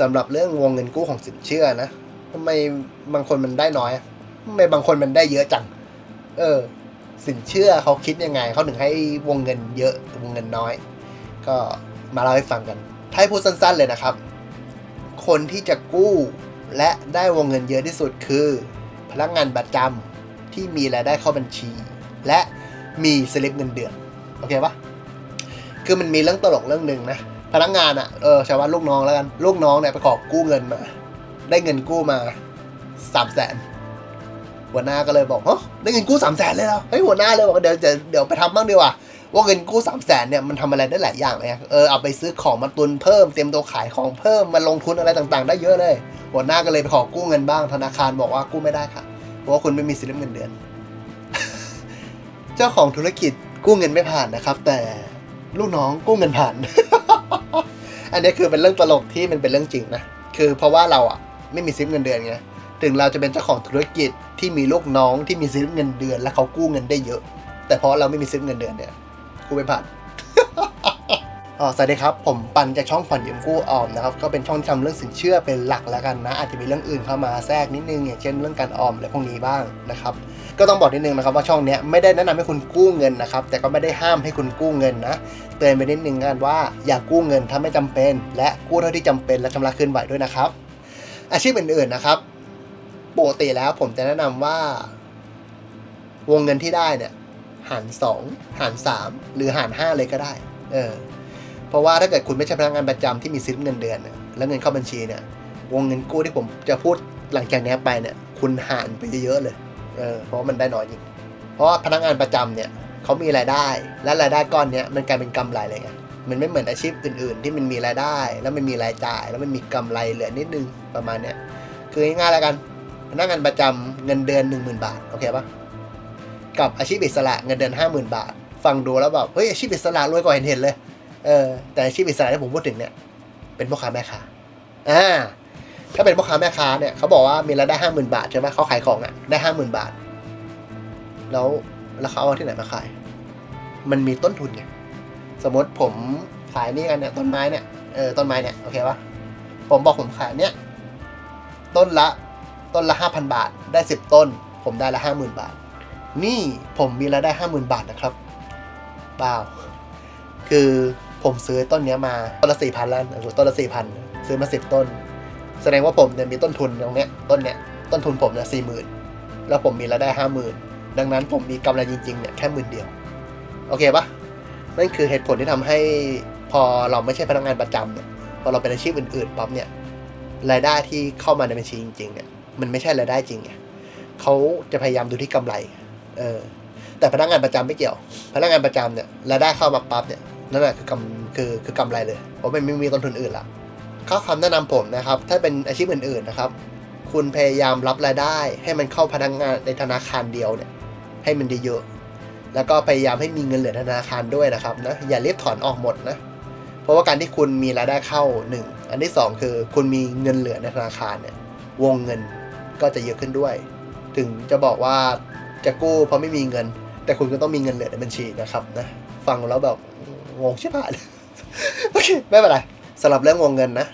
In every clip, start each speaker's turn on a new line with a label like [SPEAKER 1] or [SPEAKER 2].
[SPEAKER 1] สำหรับเรื่องวงเงินกู้ของสินเชื่อนะทำไมบางคนมันได้น้อยทำไมบางคนมันได้เยอะจัง เออ สินเชื่อเขาคิดยังไงเขาถึงให้วงเงินเยอะวงเงินน้อย ก็มาเล่าให้ฟังกันถ้าให้พูดสั้นๆเลยนะครับ คนที่จะกู้และได้วงเงินเยอะที่สุดคือ พนักงานประจำที่มีรายได้เข้าบัญชี และมีสลิปเงินเดือน โอเคปะคือมันมีเรื่องตลกเรื่องหนึ่งนะ พนักงานอะ่ะเออช่ว่านลูกน้องแล้วกันลูกน้องเนี่ยไปขอกู้เงินมา ได้เงินกู้มาสามแสนหัวหน้าก็เลยบอกเฮ้ยได้เงินกู้สามแสนเลยเหรอเฮ้ยหัวหน้าเลยบอกเดี๋ยวจะเดี๋ยวไปทำบ้างดีกว่าว่าเงินกู้สามแสนเนี่ยมันทำอะไรได้หลายอย่างเลยเออเอาไปซื้อของมาตุนเพิ่มเตรียมตัวขายของเพิ่มมาลงทุนอะไรต่างๆ ได้เยอะเลย หัวหน้าก็เลยไปขอกู้เงินบ้างธนาคารบอกว่ากู้ไม่ได้ค่ะเพราะว่าคุณไม่มีสลิปเงินเดือน เจ้าของธุรกิจกู้เงินไม่ผ่านนะครับ แต่ลูกน้องกู้เงินผ่าน อันนี้คือเป็นเรื่องตลกที่มันเป็นเรื่องจริงนะ คือเพราะว่าเราอะไม่มีซิปเงินเดือนไง ถึงเราจะเป็นเจ้าของธุรกิจที่มีลูกน้องที่มีซิปเงินเดือน และเขากู้เงินได้เยอะ แต่เพราะเราไม่มีซิปเงินเดือนเนี่ย กู้ไม่ผ่าน สวัสดีครับ ผมปันจากช่องผ่อนยืมกู้ออมนะครับ ก็เป็นช่องที่ทำเรื่องสินเชื่อเป็นหลักแล้วกันนะ อาจจะมีเรื่องอื่นเข้ามาแทรกนิดนึง อย่างเช่นเรื่องการออมอะพวกนี้บ้างนะครับ ก็ต้องบอกนิดนึงนะครับว่าช่องนี้ไม่ได้แนะนำให้คุณกู้เงินนะครับ แต่ก็ไม่ได้ห้ามให้คุณกู้เงินนะ เตือนไปนิดนึงกันว่าอย่ากู้เงินถ้าไม่จำเป็น และกู้เท่าที่จำเป็นและชำระคืนไหวด้วยนะครับ อาชีพอื่นๆนะครับ ปกติแล้วผมจะแนะนำว่า วงเงินที่ได้เนี่ยหาร 2 หาร 3 หรือหาร 5 เลยก็ได้ เออ เพราะว่าถ้าเกิดคุณไม่ใช่พนักงานประจำที่มีซิปเงินเดือนแล้วเงินเข้าบัญชีเนี่ยวงเงินกู้ที่ผมจะพูดหลังจากนี้ไปเนี่ยคุณหารไปเยอะๆเลยเออเพราะมันได้น้อยจริง เพราะพนักงานประจำเนี่ยเขามีรายได้ และรายได้ก้อนเนี้ยมันกลายเป็นกำไรเลยไงมันไม่เหมือนอาชีพอื่น ๆ ที่มันมีรายได้ แล้วมันมีรายจ่าย แล้วมันมีกำไรเหลือนิดนึงประมาณเนี้ยคือง่ายๆแล้วกันพนักงานประจำเงินเดือน 10,000 บาทโอเคปะกับอาชีพอิสระเงินเดือน 50,000 บาท ฟังดูแล้วแบบเฮ้ยอาชีพอิสระรวยกว่าเห็นเห็นเลย เออแต่อาชีพอิสระที่ผมพูดถึงเนี่ย เป็นพ่อค้าแม่ค้าอ่าถ้าเป็นพ่อค้าแม่ค้าเนี่ยเขาบอกว่ามีรายได้ห้าหมื่นบาทใช่ไหมเขาขายของอะได้ห้าหมื่นบาท แล้วแล้วเขาเอาที่ไหนมาขาย มันมีต้นทุนไงสมมติผมขายนี่กันเนี่ยต้นไม้เนี่ยเออต้นไม้เนี่ยโอเคปะผมบอกผมขายเนี่ยต้นละต้นละห้าพันบาท ได้สิบต้น ผมได้ละห้าหมื่นบาท นี่ผมมีรายได้ห้าหมื่นบาทนะครับเปล่าคือ ผมซื้อต้นนี้มาต้นละสี่พันแล้วเออต้นละสี่พันซื้อมาสิบต้น แสดงว่าผมเนี่ยมีต้นทุนตรงเนี้ยต้นเนี้ยต้นทุนผมเนี่ยสี่หมื่นแล้วผมมีรายได้ห้าหมื่นดังนั้นผมมีกำไรจริงๆเนี่ยแค่หมื่นเดียวโอเคปะนั่นคือเหตุผลที่ทำให้พอเราไม่ใช่พนักงานประจำเนี่ยพอเราเป็นอาชีพอื่นๆปั๊บเนี่ยรายได้ที่เข้ามาในบัญชีจริงๆเนี่ยมันไม่ใช่รายได้จริงไงเขาจะพยายามดูที่กำไร เออ แต่พนักงานประจำไม่เกี่ยว พนักงานประจำเนี่ยรายได้เข้ามาปั๊บเนี่ย นั่นแหละคือกำคือคือกำไรเลยเพราะมันไม่มีต้นทุนอื่นละข้อคำแนะนำผมนะครับ ถ้าเป็นอาชีพอื่นๆนะครับ คุณพยายามรับรายได้ ให้มันเข้าพนักงานในธนาคารเดียวเนี่ย ให้มันได้เยอะ แล้วก็พยายามให้มีเงินเหลือธนาคารด้วยนะครับนะอย่ารีบถอนออกหมดนะเพราะว่าการที่คุณมีรายได้เข้าหนึ่งอันที่สองคือคุณมีเงินเหลือในธนาคารเนี่ยวงเงินก็จะเยอะขึ้นด้วย ถึงจะบอกว่าจะกู้เพราะไม่มีเงิน แต่คุณก็ต้องมีเงินเหลือในบัญชีนะครับนะฟังแล้วแบบ งงใช่ปะโอเคไม่เป็นไรสำหรับเรื่องวงเงินนะ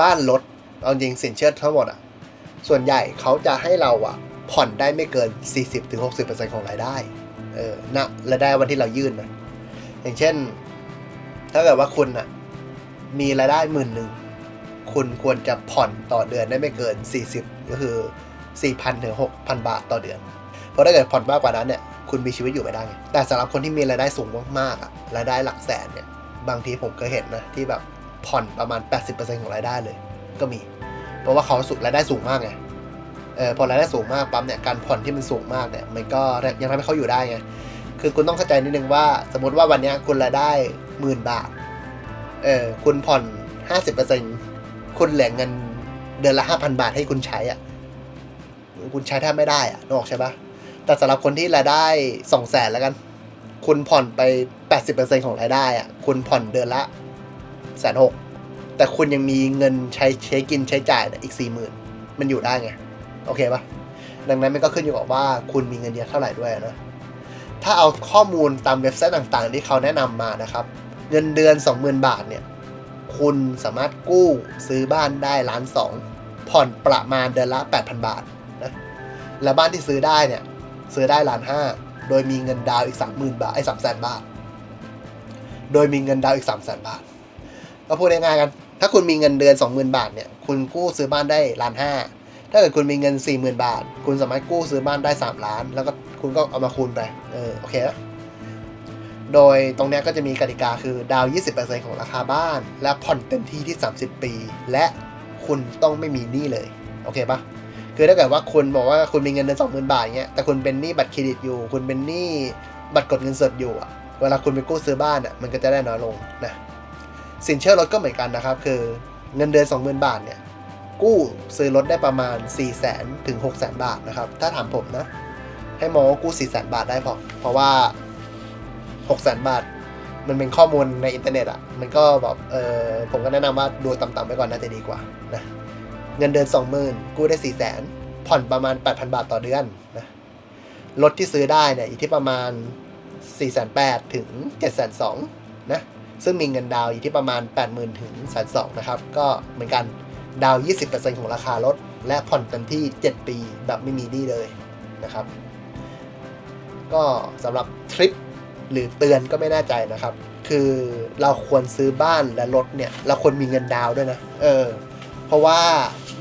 [SPEAKER 1] บ้านรถเอาจริงสินเชื่อทั้งหมดอะส่วนใหญ่เขาจะให้เราอะผ่อนได้ไม่เกิน 40-60%ของรายได้เออณรายได้วันที่เรายื่นนะอย่างเช่น ถ้าเกิดว่าคุณอะมีรายได้หมื่นหนึ่งคุณควรจะผ่อนต่อเดือนได้ไม่เกิน 40 ก็คือ 4,000ถึง6,000 บาทต่อเดือน เพราะถ้าเกิดผ่อนมากกว่านั้นเนี่ย คุณมีชีวิตอยู่ไม่ได้ แต่สำหรับคนที่มีรายได้สูงมากๆอะ รายได้หลักแสนเนี่ย บางทีผมเคยเห็นนะที่แบบผ่อนประมาณ 80%ของรายได้เลย ก็มี เพราะว่าเขาสุดรายได้สูงมากไงเออพอรายได้สูงมากปั๊บเนี่ยการผ่อนที่มันสูงมากเนี่ยมันก็ยังทำให้เขาอยู่ได้ไงคือคุณต้องเข้าใจนิดนึงว่า สมมติว่าวันนี้คุณรายได้หมื่นบาทเออคุณผ่อนห้าสิบเปอร์เซ็นคุณเหลือเงินเดือนละห้าพันบาทให้คุณใช้อะคุณใช้แทบไม่ได้อะนึกออกใช่ปะแต่สำหรับคนที่รายได้สองแสนแล้วกัน คุณผ่อนไปแปดสิเของรายได้อะคุณผ่อนเดือนละแสนหกแต่คุณยังมีเงินใช้ใช้กินใช้จ่ายอีกสี่หมื่นมันอยู่ได้ไง โอเคปะดังนั้นมันก็ขึ้นอยู่กับว่าคุณมีเงินเดือนเท่าไหร่ด้วยนะถ้าเอาข้อมูลตามเว็บไซต์ต่างๆ ที่เขาแนะนำมานะครับ เงินเดือน 20,000 บาทเนี่ย คุณสามารถกู้ซื้อบ้านได้ล้านสองผ่อนประมาณเดือนละ 8,000 บาทนะและบ้านที่ซื้อได้เนี่ย ซื้อได้ล้านห้า โดยมีเงินดาวอีก 30,000 บาทไอ้สามแสนบาท โดยมีเงินดาวอีก3 0 0 0 0 บาท ก็พูดง่ายๆกัน ถ้าคุณมีเงินเดือน 20,000 บาทเนี่ย คุณกู้ซื้อบ้านได้ล้านห้า ถ้าเกิดคุณมีเงิน 40,000 บาท คุณสามารถกู้ซื้อบ้านได้ 3 ล้าน แล้วก็คุณก็เอามาคูณไป เออ โอเคนะโดยตรงเนี้ยก็จะมีกติกาคือดาวน์20%ของราคาบ้าน และผ่อนเต็มที่ที่ 30 ปี และคุณต้องไม่มีหนี้เลย โอเคปะ คือถ้าเกิดว่าคุณบอกว่าคุณมีเงินเดือน20,000บาทเงี้ยแต่คุณเป็นหนี้บัตรเครดิตอยู่ คุณเป็นหนี้บัตรกดเงินสดอยู่อะเวลาคุณไปกู้ซื้อบ้านอะมันก็จะได้น้อยลงนะสินเชื่อรถก็เหมือนกันนะครับ คือเงินเดือน20,000บาทเนี่ยกู้ซื้อรถได้ประมาณ 4 0 0 0 0 0ถึง6 0 0 0 0บาทนะครับ ถ้าถามผมนะ ให้มองว่ากู้ 4 0 0 0 0บาทได้พอเพราะว่า 6 0 0 0 0บาท มันเป็นข้อมูลในอินเทอร์เน็ตอะ มันก็แบบเออผมก็แนะนำว่าดูต่ำๆไปก่อนน่าจะดีกว่านะ เงินเดือน20,000กู้ได้4 0 0 0 0 0ผ่อนประมาณ 8,000 บาทต่อเดือนนะรถที่ซื้อได้เนี่ยอยู่ที่ประมาณ 4 8 0 0 0ถึง7 2 0 0 0นะซึ่งมีเงินดาวอยู่ที่ประมาณ 80,000 ถึงแสนสองนะครับ ก็เหมือนกันดาวน์20%ของราคารถ และผ่อนเต็มที่ 7 ปีแบบไม่มีหนี้เลยนะครับ ก็สำหรับทริปหรือเตือนก็ไม่แน่ใจนะครับ คือเราควรซื้อบ้านและรถเนี่ย เราควรมีเงินดาวด้วยนะ เออ เพราะว่า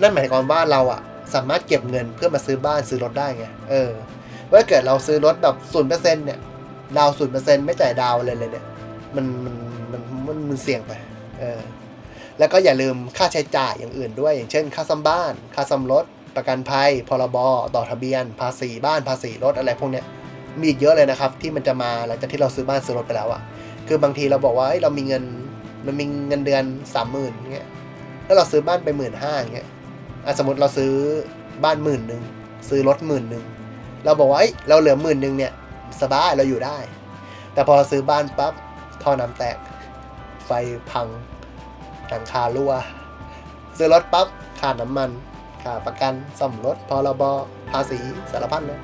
[SPEAKER 1] นั่นหมายความว่าเราอะสามารถเก็บเงินเพื่อมาซื้อบ้านซื้อรถได้ไง เออว่าเกิดเราซื้อรถแบบศูนย์เปอร์เซ็นต์เนี่ย ดาวศูนย์เปอร์เซ็นต์ไม่จ่ายดาวเลยเลยเนี่ย มันมันมันมันมันเสี่ยงไป เออ แล้วก็อย่าลืมค่าใช้จ่ายอย่างอื่นด้วย อย่างเช่น ค่าซ่อมบ้าน ค่าซ่อมรถ ประกันภัย พรบ ต่อทะเบียน ภาษีบ้าน ภาษีรถอะไรพวกเนี้ย มีอีกเยอะเลยนะครับที่มันจะมาหลังจากที่เราซื้อบ้านซื้อรถไปแล้วอะคือบางทีเราบอกว่าเฮ้ยเรามีเงินเรามีเงินเดือนสามหมื่นเงี้ย แล้วเราซื้อบ้านไปหมื่นห้าอย่างเงี้ยอะสมมติเราซื้อบ้านหมื่นหนึ่งซื้อรถหมื่นหนึ่งเราบอกว่าเอ้ยเราเหลือหมื่นหนึ่งเนี่ยสบายเราอยู่ได้ แต่พอเราซื้อบ้านปั๊บท่อน้ำแตก ไฟพังหลังคารั่วซื้อรถปั๊บค่าน้ำมันค่าประกันซ่อมรถพรบภาษีสารพัดเลย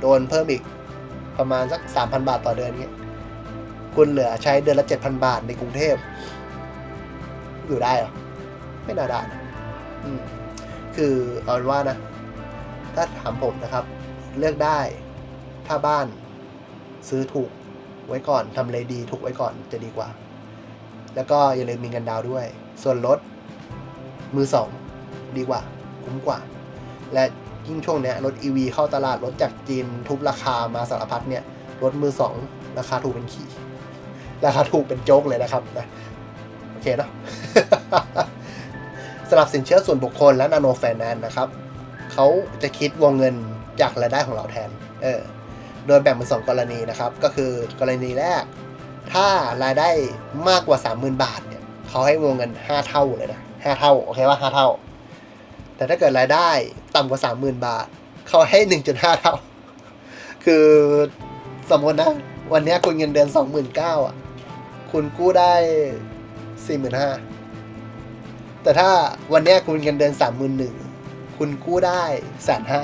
[SPEAKER 1] โดนเพิ่มอีกประมาณสักสามพันบาทต่อเดือนเงี้ยคุณเหลือใช้เดือนละเจ็ดพันบาทในกรุงเทพอยู่ได้เหรอ ไม่น่าได้นะคือเอาเป็นว่านะ ถ้าถามผมนะครับ เลือกได้ถ้าบ้านซื้อถูกไว้ก่อนทำเลดีถูกไว้ก่อนจะดีกว่า แล้วก็อย่าลืมมีเงินดาวด้วย ส่วนรถมือสองดีกว่า คุ้มกว่า และยิ่งช่วงเนี้ยรถ EV เข้าตลาดรถจากจีนทุบราคามาสารพัดเนี่ย รถมือสองราคาถูกเป็นขี่ราคาถูกเป็นโจ๊กเลยนะครับนะโอเคเนาะ สำหรับสินเชื่อส่วนบุคคลและนาโนแฟนแนนนะครับเขาจะคิดวงเงินจากรายได้ของเราแทนเออโดยแบ่งเป็นสองกรณีนะครับ ก็คือกรณีแรก ถ้ารายได้มากกว่า 30,000 บาทเนี่ยเขาให้วงเงิน 5 เท่าเลยนะ5เท่าโอเคว่า 5 เท่า แต่ถ้าเกิดรายได้ต่ำกว่า 30,000 บาทเขาให้ 1.5 เท่า คือสมมตินะ วันนี้คุณเงินเดือน 29,000อะคุณกู้ได้ 45,000 แต่ถ้าวันนี้คุณเงินเดือน31,000คุณกู้ได้แสนห้า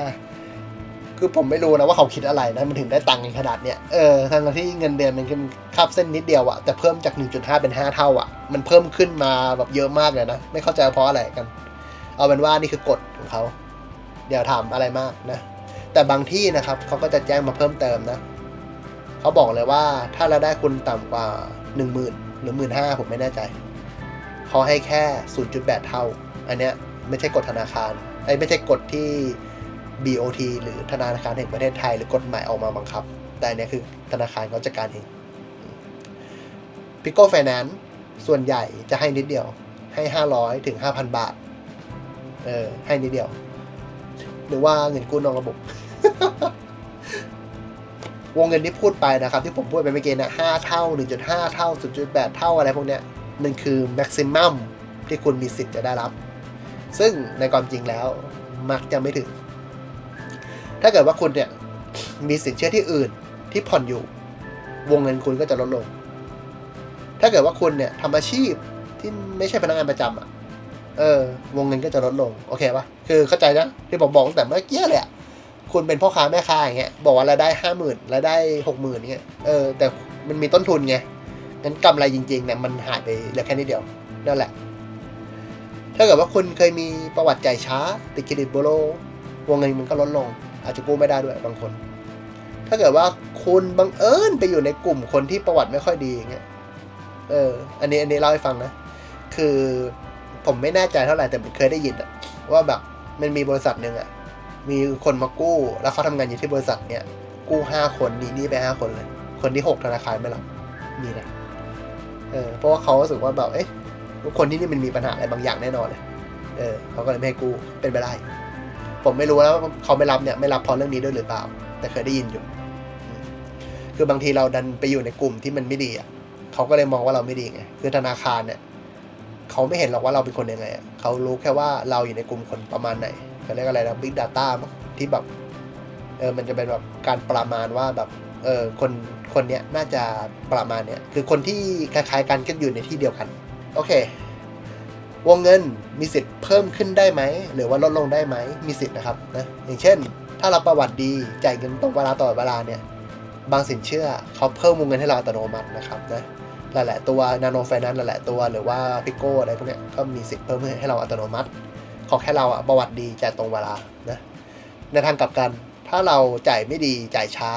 [SPEAKER 1] คือผมไม่รู้นะว่าเขาคิดอะไรนะมันถึงได้ตังค์กันขนาดเนี้ยเออทั้งที่เงินเดือนมันแค่คับเส้นนิดเดียวอะแต่เพิ่มจาก 1.5 เป็น 5 เท่าอะมันเพิ่มขึ้นมาแบบเยอะมากเลยนะ ไม่เข้าใจเพราะอะไรกัน เอาเป็นว่านี่คือกฎของเขาเดี๋ยวถามอะไรมากนะ แต่บางที่นะครับเขาก็จะแจ้งมาเพิ่มเติมนะเขาบอกเลยว่าถ้ารายได้คุณต่ำกว่า 10,000หรือ15,000ผมไม่แน่ใจ เขาให้แค่ 0.8 เท่า อันเนี้ยไม่ใช่กฎธนาคารไอ้ไม่ใช่กฎที่ BOT หรือธนาคารแห่งประเทศไทย หรือกฎหมายออกมาบังคับ แต่อันเนี้ยคือธนาคารเขาจัดการเองพิโก้ไฟแนนซ์ส่วนใหญ่จะให้นิดเดียว ให้ 500 ถึง 5,000 บาท เออ ให้นิดเดียว หรือว่าเงินกู้นอกระบบ วงเงินที่พูดไปนะครับ ที่ผมพูดไปเมื่อกี้นะ5เท่า 1.5 เท่า 0.8 เท่าอะไรพวกเนี้ย มันคือแม็กซิมัมที่คุณมีสิทธิ์จะได้รับ ซึ่งในความจริงแล้วมักจะไม่ถึง ถ้าเกิดว่าคุณเนี่ยมีสินเชื่อที่อื่นที่ผ่อนอยู่ วงเงินคุณก็จะลดลง ถ้าเกิดว่าคุณเนี่ยทำอาชีพที่ไม่ใช่พนักงานประจำอะ เออ วงเงินก็จะลดลง โอเคปะคือเข้าใจนะที่ผมบอกตั้งแต่เมื่อกี้เลยอะคุณเป็นพ่อค้าแม่ค้าอย่างเงี้ย บอกว่ารายได้ห้าหมื่นรายได้หกหมื่นเงี้ย เออ แต่มันมีต้นทุนไง งั้นกำไรจริงๆเนี่ยมันหายไปเหลือแค่นิดเดียวนั่นแหละ ถ้าเกิดว่าคุณเคยมีประวัติจ่ายช้า ติดเครดิตบูโรวงเงินมันก็ลดลง อาจจะกู้ไม่ได้ด้วยบางคน ถ้าเกิดว่าคุณบังเอิญไปอยู่ในกลุ่มคนที่ประวัติไม่ค่อยดีอย่างเงี้ยเออ อันนี้อันนี้เล่าให้ฟังนะ คือผมไม่แน่ใจเท่าไหร่แต่ผมเคยได้ยินอะว่าแบบมันมีบริษัทหนึ่งอะมีคนมากู้ แล้วเขาทำงานอยู่ที่บริษัทเนี้ยกู้ห้าคนหนีหนี้ไปห้าคนเลย คนที่หกธนาคารไม่รับมีนะ เออเพราะว่าเขารู้สึกว่าแบบเอ๊ะคนที่นี่มันมีปัญหาอะไรบางอย่างแน่นอนเลยเออเขาก็เลยไม่ให้กู้เป็นไปได้ ผมไม่รู้แล้วว่าเขาไม่รับเนี่ยไม่รับเพราะเรื่องนี้ด้วยหรือเปล่า แต่เคยได้ยินอยู่ คือบางทีเราดันไปอยู่ในกลุ่มที่มันไม่ดีอะเขาก็เลยมองว่าเราไม่ดีไงคือธนาคารเนี่ยเขาไม่เห็นหรอกว่าเราเป็นคนยังไงเขารู้แค่ว่าเราอยู่ในกลุ่มคนประมาณไหนเขาเรียกอะไรนะ big data มั้งที่แบบเออมันจะเป็นแบบการประมาณว่าแบบ เออคนคนเนี้ยน่าจะประมาณเนี้ยคือคนที่คล้ายๆกันก็อยู่ในที่เดียวกัน โอเควงเงินมีสิทธิ์เพิ่มขึ้นได้ไหม หรือว่าลดลงได้ไหมมีสิทธิ์นะครับนะอย่างเช่น ถ้าเราประวัติดีจ่ายเงินตรงเวลาต่อเวลาเนี่ยบางสินเชื่อเขาเพิ่มวงเงินให้เราอัตโนมัตินะครับนะหลายๆตัวนาโนไฟนนซ์หลายๆตัวหรือว่าพิโก้อะไรพวกเนี้ยก็มีสิทธิ์เพิ่มให้เราอัตโนมัติ ขอแค่เราอะประวัติดีจ่ายตรงเวลานะในทางกลับกัน ถ้าเราจ่ายไม่ดีจ่ายช้า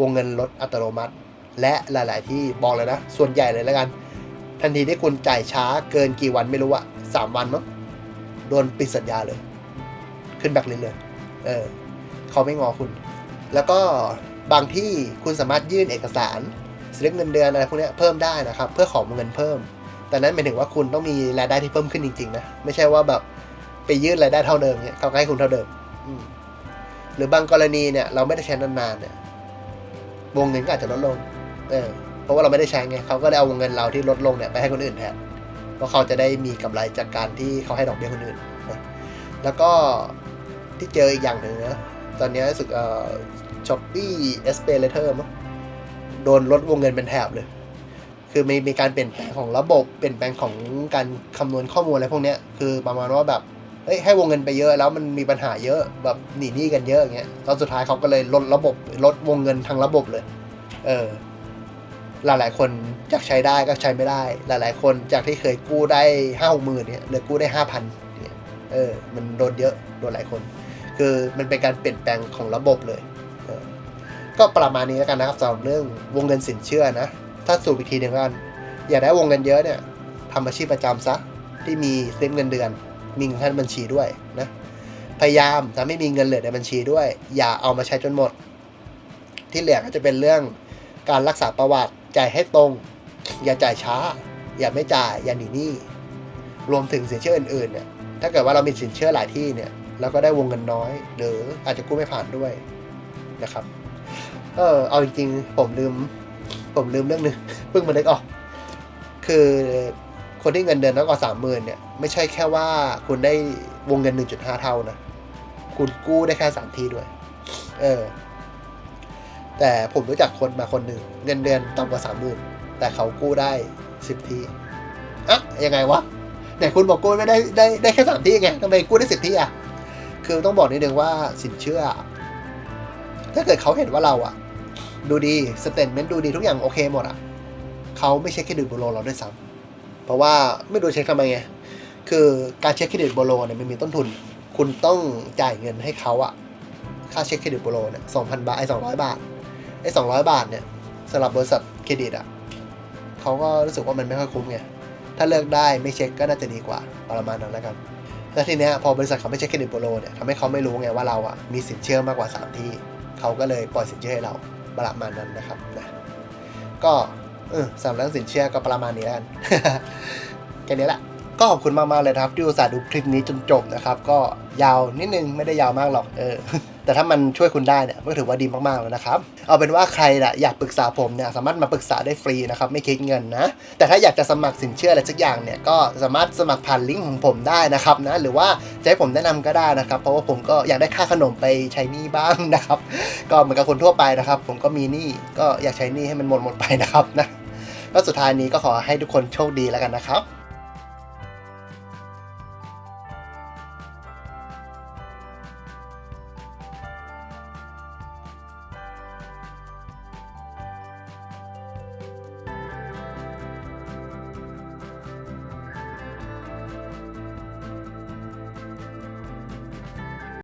[SPEAKER 1] วงเงินลดอัตโนมัติ และหลาย ๆ ที่บอกเลยนะ ส่วนใหญ่เลยแล้วกัน ทันทีที่คุณจ่ายช้าเกินกี่วันไม่รู้อะสามวันมั้งโดนปิดสัญญาเลย ขึ้นแบ็คลิสเลย เออเขาไม่งอคุณ แล้วก็บางที่คุณสามารถยื่นเอกสารสลิปเงินเดือนอะไรพวกนี้เพิ่มได้นะครับ เพื่อขอเงินเพิ่ม แต่นั้นหมายถึงว่าคุณต้องมีรายได้ที่เพิ่มขึ้นจริง ๆ นะ ไม่ใช่ว่าแบบไปยื่นรายได้เท่าเดิมเนี่ยเขาให้คุณเท่าเดิมอืมหรือบางกรณีเนี่ยเราไม่ได้ใช้นานๆเนี่ย วงเงินก็อาจจะลดลง เออ เพราะว่าเราไม่ได้ใช้ไงเขาก็ได้เอาวงเงินเราที่ลดลงเนี่ยไปให้คนอื่นแทน เพราะเขาจะได้มีกำไรจากการที่เขาให้ดอกเบี้ยคนอื่นนะแล้วก็ที่เจออีกอย่างหนึ่งนะตอนนี้รู้สึกเอ่อช้อปปี้เอสเปเลเทอร์มั้งโดนลดวงเงินเป็นแถบเลย คือมีมีการเปลี่ยนแปลงของระบบ เปลี่ยนแปลงของการคำนวณข้อมูลอะไรพวกเนี้ยคือประมาณว่าแบบ เฮ้ยให้วงเงินไปเยอะแล้วมันมีปัญหาเยอะแบบหนีหนี้กันเยอะอย่างเงี้ยตอนสุดท้ายเขาก็เลยลดระบบลดวงเงินทั้งระบบเลย เออ หลายๆคนจากใช้ได้ก็ใช้ไม่ได้ หลายๆคนจากที่เคยกู้ได้ห้าหมื่นเนี่ยเหลือกู้ได้ห้าพันเนี่ยเออ มันโดนเยอะโดนหลายคน คือมันเป็นการเปลี่ยนแปลงของระบบเลยเออก็ประมาณนี้แล้วกันนะครับสำหรับเรื่องวงเงินสินเชื่อนะถ้าสูบอีกทีหนึ่งแล้วกัน อยากได้วงเงินเยอะเนี่ยทำอาชีพประจำซะที่มีสลิปเงินเดือน มีเงินเข้าบัญชีด้วยนะพยายามจะไม่มีเงินเหลือในบัญชีด้วย อย่าเอามาใช้จนหมด ที่เหลือก็จะเป็นเรื่องการรักษาประวัติจ่ายให้ตรง อย่าจ่ายช้า อย่าไม่จ่ายอย่าหนีหนี้รวมถึงสินเชื่ออื่นๆเนี่ยถ้าเกิดว่าเรามีสินเชื่อหลายที่เนี่ยเราก็ได้วงเงินน้อย หรืออาจจะกู้ไม่ผ่านด้วยนะครับเออเอาจริงๆผมลืม ผมลืมเรื่องหนึงเพิ่งมานึกออก คือ คนที่เงินเดือนน้อยกว่าสามหมื่นเนี่ยไม่ใช่แค่ว่าคุณได้วงเงิน 1.5 เท่านะ คุณกู้ได้แค่สามที่ด้วย เออ แต่ผมรู้จักคนมาคนหนึ่งเงินเดือนต่ำกว่าสามหมื่นแต่เขากู้ได้สิบที่อะยังไงวะไหนคุณบอกกู้ไม่ได้ได้ได้แค่สามที่ไงทำไมกู้ได้สิบที่อะคือต้องบอกนิดนึงว่าสินเชื่อ ถ้าเกิดเขาเห็นว่าเราอะ ดูดีสเตทเมนต์ดูดีทุกอย่างโอเคหมดอะเขาไม่เช็คเครดิตบูโรเราด้วยซ้ำ เพราะว่าไม่รู้เช็คทำไมไง คือการเช็คเครดิตบูโรเนี่ยมันมีต้นทุน คุณต้องจ่ายเงินให้เขาอะค่าเช็คเครดิตบูโรเนี่ยสองพันบาทไอ้สองร้อยบาทไอ้สองร้อยบาทเนี่ยสำหรับบริษัทเครดิตอะเขาก็รู้สึกว่ามันไม่ค่อยคุ้มไง ถ้าเลือกได้ไม่เช็คก็น่าจะดีกว่าประมาณนั้นแล้วกันแล้วทีเนี้ยพอบริษัทเขาไม่เช็คเครดิตบูโรเนี่ยทำให้เขาไม่รู้ไงว่าเราอะมีสินเชื่อมากกว่า 3 ที่ เขาก็เลยปล่อยสินเชื่อให้เราประมาณนั้นนะครับนะก็ เออสำหรับเรื่องสินเชื่อก็ประมาณนี้แล้วกันแค่นี้แหละก็ขอบคุณมากๆเลยครับที่อุตส่าห์ดูคลิปนี้จนจบนะครับ ก็ยาวนิดนึงไม่ได้ยาวมากหรอกเออ แต่ถ้ามันช่วยคุณได้เนี่ยก็ถือว่าดีมากๆแล้วนะครับ เอาเป็นว่าใครน่ะอยากปรึกษาผมเนี่ยสามารถมาปรึกษาได้ฟรีนะครับไม่คิดเงินนะ แต่ถ้าอยากจะสมัครสินเชื่ออะไรสักอย่างเนี่ยก็สามารถสมัครผ่านลิงก์ของผมได้นะครับนะหรือว่าจะให้ผมแนะนำก็ได้นะครับ เพราะว่าผมก็อยากได้ค่าขนมไปใช้หนี้บ้างนะครับ ก็เหมือนกับคนทั่วไปนะครับ ผมก็มีหนี้ก็อยากใช้หนี้ให้มันหมดหมดไปนะครับนะ ก็สุดท้ายนี้ก็ขอให้ทุกคนโชคดีแล้วกันนะครับ